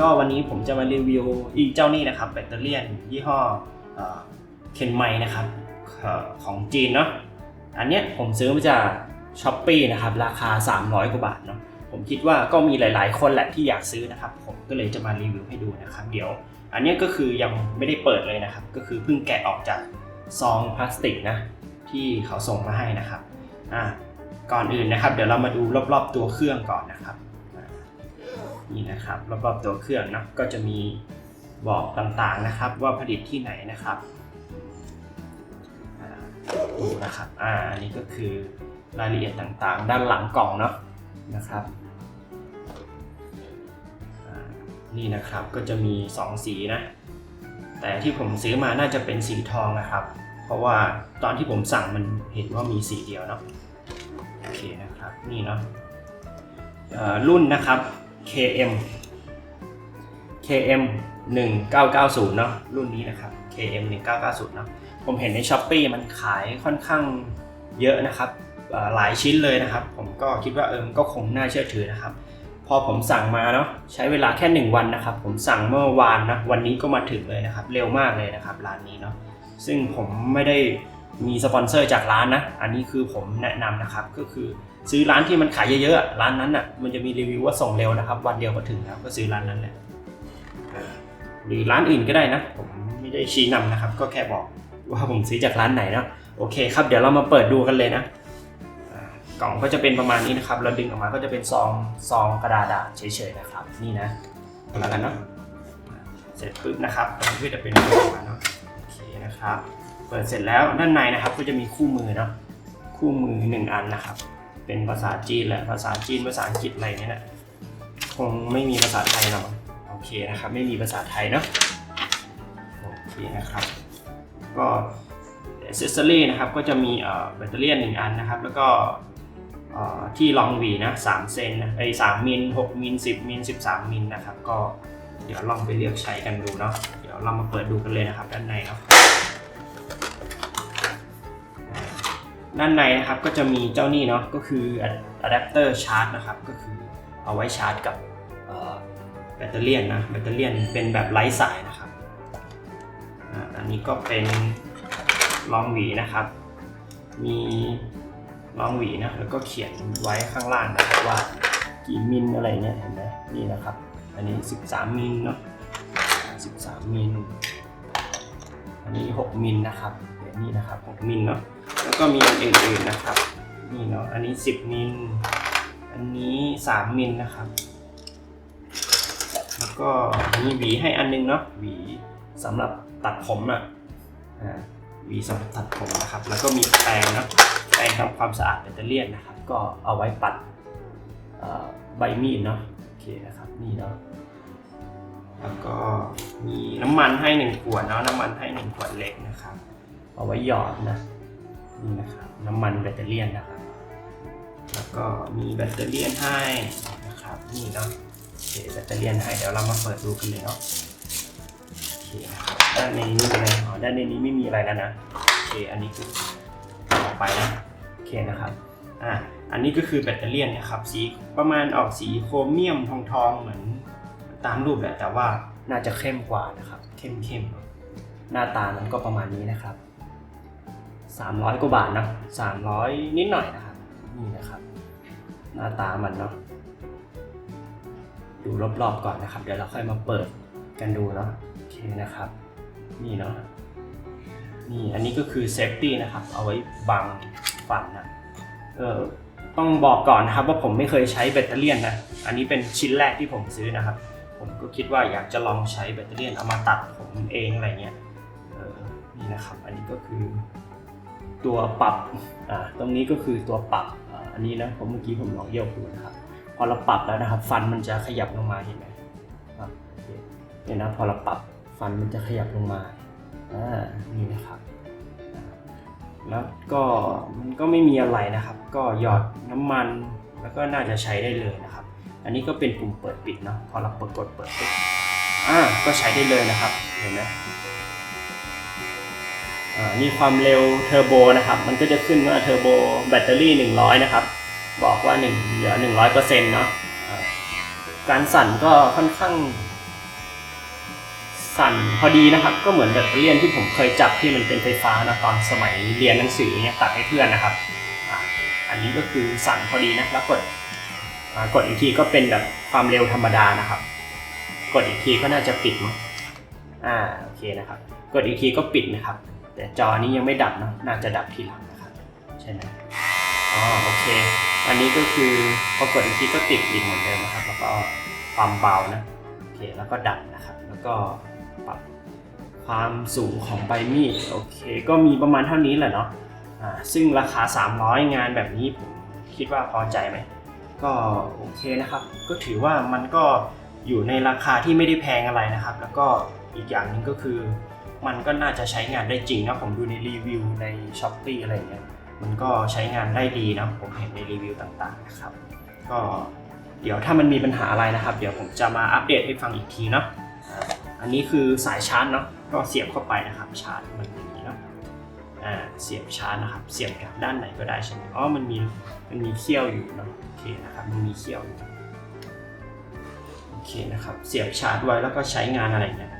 ก็วันนี้ผมจะมารีวิวอีกเจ้านี่นะครับแบตเตอรี่ยี่ห้อเคนไมนะครับของจีนเนาะอันเนี้ยผมซื้อมาจากช้อปปีนะครับราคา 300 กว่าบาทเนาะผมคิดว่าก็มีหลาย ๆ คนแหละที่อยากซื้อนะครับ ผมก็เลยจะมารีวิวให้ดูนะครับ เดี๋ยว อันเนี้ยก็คือยังไม่ได้เปิดเลยนะครับ ก็คือเพิ่งแกะออกจากซองพลาสติกนะที่เขาส่งมาให้นะครับอ่าก่อนอื่นนะครับ เดี๋ยวเรามาดูรอบ ๆ ตัวเครื่องก่อนนะครับ นี่นะครับรอบๆตัวเครื่องนะก็จะมีบอกต่างๆนะครับ ว่าผลิตที่ไหนนะครับอ่าดูนะครับอ่าอันนี้ก็คือรายละเอียดต่างๆ ด้านหลังกล่องเนาะนะครับนี่นะครับก็จะมี 2 สีนะ แต่ที่ผมซื้อมาน่าจะเป็นสีทองนะครับ เพราะว่าตอนที่ผมสั่งมันเห็นว่ามีสีเดียวเนาะโอเคนะครับนี่เนาะรุ่นนะครับ KM KM 1990เนาะรุ่นนี้นะครับ KM 1990เนาะผมเห็นใน s h อ p e e มันขายค่อนข้างเยอะนะครับหลายชิ้นเลยนะครับ ผมก็คิดว่าเออมันก็คงน่าเชื่อถือนะครับ พอผมสั่งมาเนาะใช้เวลาแค่ 1 วันนะครับ ผมสั่งเมื่อวานนะวันนี้ก็มาถึงเลยนะครับ เร็วมากเลยนะครับร้านนี้เนาะซึ่งผมไม่ได้ มีสปอนเซอร์จากร้านนะ อันนี้คือผมแนะนำนะครับ ก็คือซื้อร้านที่มันขายเยอะๆ ร้านนั้นอะ มันจะมีรีวิวว่าส่งเร็วนะครับ วันเดียวก็ถึงแล้วก็ซื้อร้านนั้นแหละ หรือร้านอื่นก็ได้นะ ผมไม่ได้ชี้นำนะครับ ก็แค่บอกว่าผมซื้อจากร้านไหนนะ โอเคครับ เดี๋ยวเรามาเปิดดูกันเลยนะ กล่องก็จะเป็นประมาณนี้นะครับ เราดึงออกมาก็จะเป็นซองซองกระดาษดาเฉยๆนะครับ นี่นะแล้วกันเนาะ เสร็จปุ๊บนะครับก็จะเป็นแบบนี้มาเนาะ โอเคนะครับ เปิดเสร็จแล้วด้านในนะครับก็จะมีคู่มือเนาะคู่มือหนึ่งอันนะครับ เป็นภาษาจีนแหละภาษาจีนภาษาอังกฤษอะไรเนี่ยนะคงไม่มีภาษาไทยหรอกโอเคนะครับไม่มีภาษาไทยเนาะโอเคนะครับ ก็อเซสซอรี่นะครับก็จะมีแบตเตอรี่หนึ่งอันนะครับ แล้วก็ที่รองหวีนะสามเซนนะไอ้สามมิลหกมิลสิบมิลสิบสามมิลนะครับ ก็เดี๋ยวลองไปเลือกใช้กันดูเนาะเดี๋ยวเรามาเปิดดูกันเลยนะครับด้านในเนาะ ด้านในนะครับก็จะมีเจ้านี่เนาะก็คืออะแดปเตอร์ชาร์จนะครับก็คือเอาไว้ชาร์จกับแบตเตอรี่นะแบตเตอรี่เป็นแบบไร้สายนะครับอันนี้ก็เป็นรองหวีนะครับ มีรองหวีนะแล้วก็เขียนไว้ข้างล่างนะครับว่ากี่มิลอะไรเนี่ยเห็นไหมนี่นะครับ อันนี้ 13 มิลเนาะ13 มิลอันนี้ 6 มิลนะครับ เดี๋ยวนี่นะครับ6มิลเนาะแล้วก็มีอันอื่นๆนะครับนี่เนาะอันนี้ 10มิลอันนี้ 3มิลนะครับ แล้วก็มีหวีให้อันนึงเนาะหวีสำหรับตัดผมอะอ่าหวีสำหรับตัดผมนะครับ แล้วก็มีแปรงนะแปรงทำความสะอาดแบตเตอรี่ยนนะครับ ก็เอาไว้ปัดใบมีดเนาะโอเคนะครับนี่เนาะแล้วก็มีน้ำมันให้หนึ่งขวดเนาะน้ำมันให้หนึ่งขวดเล็กนะครับ เอาไว้หยอดนะนี่นะครับน้ำมันแบตเตอรี่นะครับแล้วก็มีแบตเตอรี่ให้นะครับนี่เนาะโอเคแบตเตอรี่ให้เดี๋ยวเรามาเปิดดูกันเลยเนาะโอเคนะครับด้านในนี้มีอะไรอ๋อด้านในนี้ไม่มีอะไรแล้วนะโอเคอันนี้คือต่อไปนะโอเคนะครับอ่าอันนี้ก็คือแบตเตอรี่นะครับสีประมาณออกสีโครเมียมทองทองๆเหมือนตามรูปแหละแต่ว่าน่าจะเข้มกว่านะครับ เข้มเข้มๆหน้าตามันก็ประมาณนี้นะครับ 300 กว่าบาทนะ300 นิดหน่อยนะครับ นี่นะครับ หน้าตามันเนาะดูรอบๆก่อนนะครับ เดี๋ยวเราค่อยมาเปิดกันดูเนาะโอเคนะครับ นี่เนาะนี่อันนี้ก็คือเซฟตี้นะครับ เอาไว้บังฟันนะเออต้องบอกก่อนนะครับว่าผมไม่เคยใช้แบตเตอรี่นะ อันนี้เป็นชิ้นแรกที่ผมซื้อนะครับ ผมก็คิดว่าอยากจะลองใช้แบตเตอรี่เอามาตัดผมเองอะไรเงี้ย เออนี่นะครับ อันนี้ก็คือ ตัวปรับอ่าตรงนี้ก็คือตัวปรับอันนี้นะผมเมื่อกี้ผมลองโยกดูนะครับ พอเราปรับแล้วนะครับ ฟันมันจะขยับลงมาเห็นไหมเนี่ยนะพอเราปรับฟันมันจะขยับลงมาอ่านี่นะครับแล้วก็มันก็ไม่มีอะไรนะครับ ก็หยอดน้ำมันแล้วก็น่าจะใช้ได้เลยนะครับ อันนี้ก็เป็นปุ่มเปิดปิดเนาะพอเราเปิดกดเปิดปุ๊บอ่าก็ใช้ได้เลยนะครับเห็นไหม อ่านี่ความเร็วเทอร์โบนะครับ มันก็จะขึ้นว่าเทอร์โบแบตเตอรี่ 100 นะครับ บอกว่า1เหลือ 100%เนาะอ่าการสั่นก็ค่อนข้าง สั่นพอดีนะครับ ก็เหมือนแบตเตอรี่ยนที่ผมเคยจับที่มันเป็นไฟฟ้านะตอนสมัยเรียนหนังสือเนี่ยตัดให้เพื่อนนะครับ อันนี้ก็คือสั่นพอดีนะแล้วกดกดอีกทีก็เป็นแบบความเร็วธรรมดานะครับ กดอีกทีก็น่าจะปิดมั้งอ่าโอเคนะครับ กดอีกทีก็ปิดนะครับ แต่จอนี้ยังไม่ดับนะน่าจะดับทีหลังนะครับ ใช่ไหมอ๋อโอเค อันนี้ก็คือพอกดอีกทีก็ติดอีกเหมือนเดิมนะครับ แล้วก็ความเบานะโอเคแล้วก็ดับนะครับ แล้วก็ปรับความสูงของใบมีดโอเค ก็มีประมาณเท่านี้แหละเนาะอ่าซึ่งราคา 300 งานแบบนี้ผมคิดว่าพอใจไหมก็โอเคนะครับ ก็ถือว่ามันก็อยู่ในราคาที่ไม่ได้แพงอะไรนะครับ แล้วก็อีกอย่างหนึ่งก็คือ มันก็น่าจะใช้งานได้จริงนะผมดูในรีวิวใน s h อ p e e อะไรเงี้ยมันก็ใช้งานได้ดีนะผมเห็นในรีวิวต่างๆนะครับ ก็เดี๋ยวถ้ามันมีปัญหาอะไรนะครับ เดี๋ยวผมจะมาอัปเดตให้ฟังอีกทีเนาะอันนี้คือสายชาร์จเนาะก็เสียบเข้าไปนะครับชาร์จมันอย่างนี้เนาะอ่าเสียบชาร์จนะครับ เสียบจากด้านไหนก็ได้ใช่ไหมอ๋อมันมีมันมีเขี้ยวอยู่เนาะโอเคนะครับมันมีเขี้ยวอยู่โอเคนะครับเสียบชาร์จไว้แล้วก็ใช้งานอะไรเงี้ย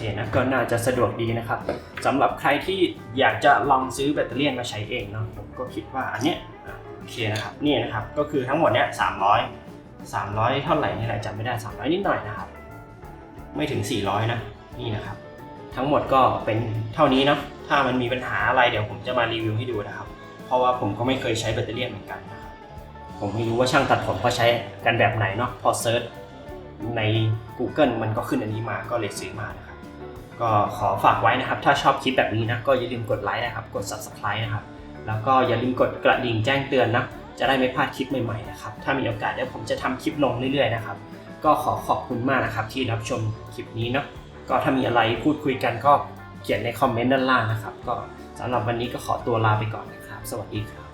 เคนะก็น่าจะสะดวกดีนะครับสำหรับใครที่อยากจะลองซื้อแบตเตอรี่มาใช้เองเนาะผมก็คิดว่าอันเนี้ยโอเคนะครับนี่นะครับก็คือทั้งหมดเนี้ยสามร้อยสามร้อยเท่าไหร่นี่แหละจำไม่ได้สามร้อยนิดหน่อยนะครับ ไม่ถึง400นะนี่นะครับ ทั้งหมดก็เป็นเท่านี้เนาะถ้ามันมีปัญหาอะไรเดี๋ยวผมจะมารีวิวให้ดูนะครับ เพราะว่าผมก็ไม่เคยใช้แบตเตอรี่เหมือนกันนะครับผมไม่รู้ว่าช่างตัดผมเขาใช้กันแบบไหนเนาะพอเซิร์ชใน Google มันก็ขึ้นอันนี้มาก็เลยซื้อมานะครับ ก็ขอฝากไว้นะครับ ถ้าชอบคลิปแบบนี้นะก็อย่าลืมกดไลค์นะครับ กด Subscribe นะครับ แล้วก็อย่าลืมกดกระดิ่งแจ้งเตือนนะจะได้ไม่พลาดคลิปใหม่ๆนะครับ ถ้ามีโอกาสเดี๋ยวผมจะทำคลิปลงเรื่อยๆนะครับ ก็ขอขอบคุณมากนะครับที่รับชมคลิปนี้เนาะ ก็ถ้ามีอะไรพูดคุยกันก็เขียนในคอมเมนต์ด้านล่างนะครับ ก็สำหรับวันนี้ก็ขอตัวลาไปก่อนนะครับ สวัสดีครับ